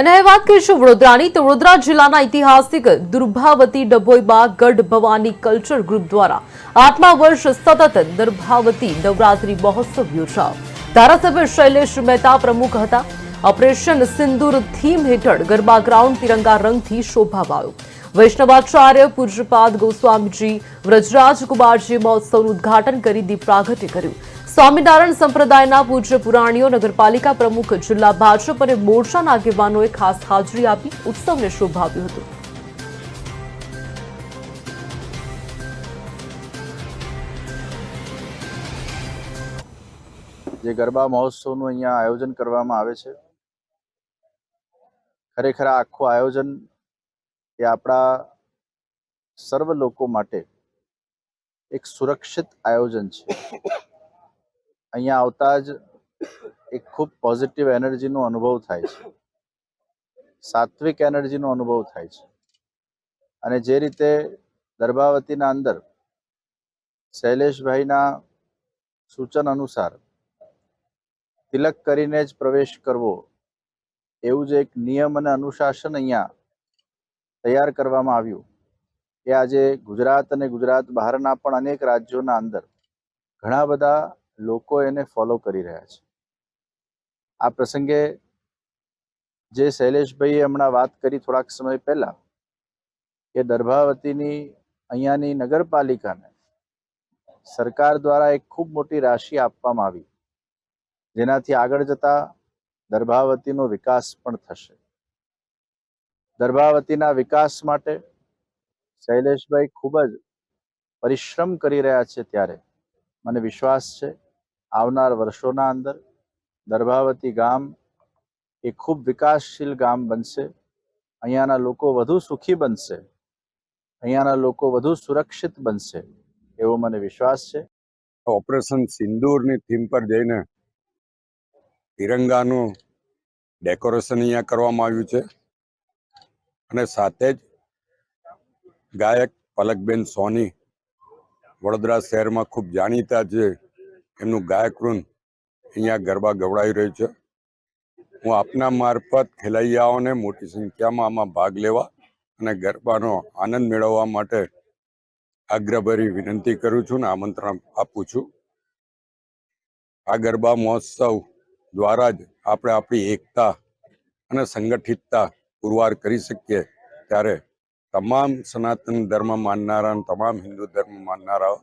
અને એ વાત કરીશું વડોદરાની. તો વડોદરા જિલ્લાના ઐતિહાસિક દુર્ભાવતી ડભોઈમાં ગઢ ભવાની કલ્ચર ગ્રુપ દ્વારા આઠમા વર્ષ સતત દર્ભાવતી નવરાત્રી મહોત્સવ યોજાયો. ધારાસભ્ય શૈલેષ મહેતા પ્રમુખ હતા. ઓપરેશન સિંદૂર થીમ હેઠળ ગરબા ગ્રાઉન્ડ તિરંગા રંગથી શોભાવાયો. વૈષ્ણવાચાર્ય પૂજ્યપાદ ગોસ્વામીજી વ્રજરાજ કુમારજી મહોત્સવનું ઉદ્ઘાટન કરી દીપ પ્રાગટ્ય કર્યું. સ્વામિનારાયણ સંપ્રદાયના પૂજ્ય પુરાણીઓ, નગરપાલિકા પ્રમુખ, જિલ્લા ભાજપ અને મોરચાના આગેવાનોએ ખાસ હાજરી આપી ઉત્સવને શોભાવ્યું હતું. જે ગરબા મહોત્સવનું અહીંયા આયોજન કરવામાં આવે છે. ખરેખર આખું આયોજન એ આપણા સર્વ લોકો માટે એક સુરક્ષિત આયોજન છે. અહીંયા આવતા જ એક ખૂબ પોઝિટિવ એનર્જીનો અનુભવ થાય છે. સાત્વિક એનર્જીનો અનુભવ થાય છે. અને જે રીતે દર્ભાવતીના અંદર શૈલેષભાઈના સૂચન અનુસાર તિલક કરીને જ પ્રવેશ કરવો, એવું જે એક નિયમ અને અનુશાસન અહીંયા તૈયાર કરવામાં આવ્યું એ આજે ગુજરાત અને ગુજરાત બહારના પણ અનેક રાજ્યોના અંદર ઘણા બધા લોકો એને ફોલો કરી રહ્યા છે. આ પ્રસંગે જે શૈલેષભાઈએ હમણાં વાત કરી થોડાક સમય પહેલા કે દર્ભાવતીની અહીંયાની નગરપાલિકાને સરકાર દ્વારા એક ખૂબ મોટી રાશિ આપવામાં આવી, જેનાથી આગળ જતા દર્ભાવતીનો વિકાસ પણ થશે. દર્ભાવતીના વિકાસ માટે શૈલેષભાઈ ખૂબ જ પરિશ્રમ કરી રહ્યા છે ત્યારે. મને વિશ્વાસ છે, આવનાર વર્ષોના અંદર દર્ભાવતી ગામ એ ખૂબ વિકાસશીલ ગામ બનશે. અહીંયાના લોકો વધુ સુખી બનશે. અહીંયાના લોકો વધુ સુરક્ષિત બનશે, એવો મને વિશ્વાસ છે. ઓપરેશન સિંદૂરની થીમ પર જઈને તિરંગાનું ડેકોરેશન અહીંયા કરવામાં આવ્યું છે. અને સાથે જ ગાયક પલકબેન સોની વડોદરા શહેરમાં ખૂબ જાણીતા છે. એમનું ગાયક વૃંદ અહીંયા ગરબા ગવડાવી રહ્યું છે. હું આપના મારફત ખેલૈયાઓને મોટી સંખ્યામાં આમાં ભાગ લેવા અને ગરબાનો આનંદ મેળવવા માટે આગ્રહભરી વિનંતી કરું છું ને આમંત્રણ આપું છું. આ ગરબા મહોત્સવ દ્વારા જ આપણે આપણી એકતા અને સંગઠિતતા પુરવાર કરી શકીએ ત્યારે તમામ સનાતન ધર્મ માનનારા તમામ હિન્દુ ધર્મ માનનારાઓ,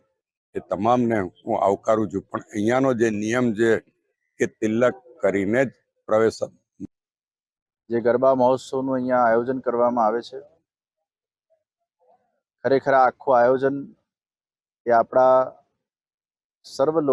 એ તમામને હું આવકારું છું. પણ અહીંયાનો જે નિયમ છે કે તિલક કરીને જ પ્રવેશ જે ગરબા મહોત્સવનું અહીંયા આયોજન કરવામાં આવે છે, ખરેખર આખું આયોજન એ આપણા સર્વ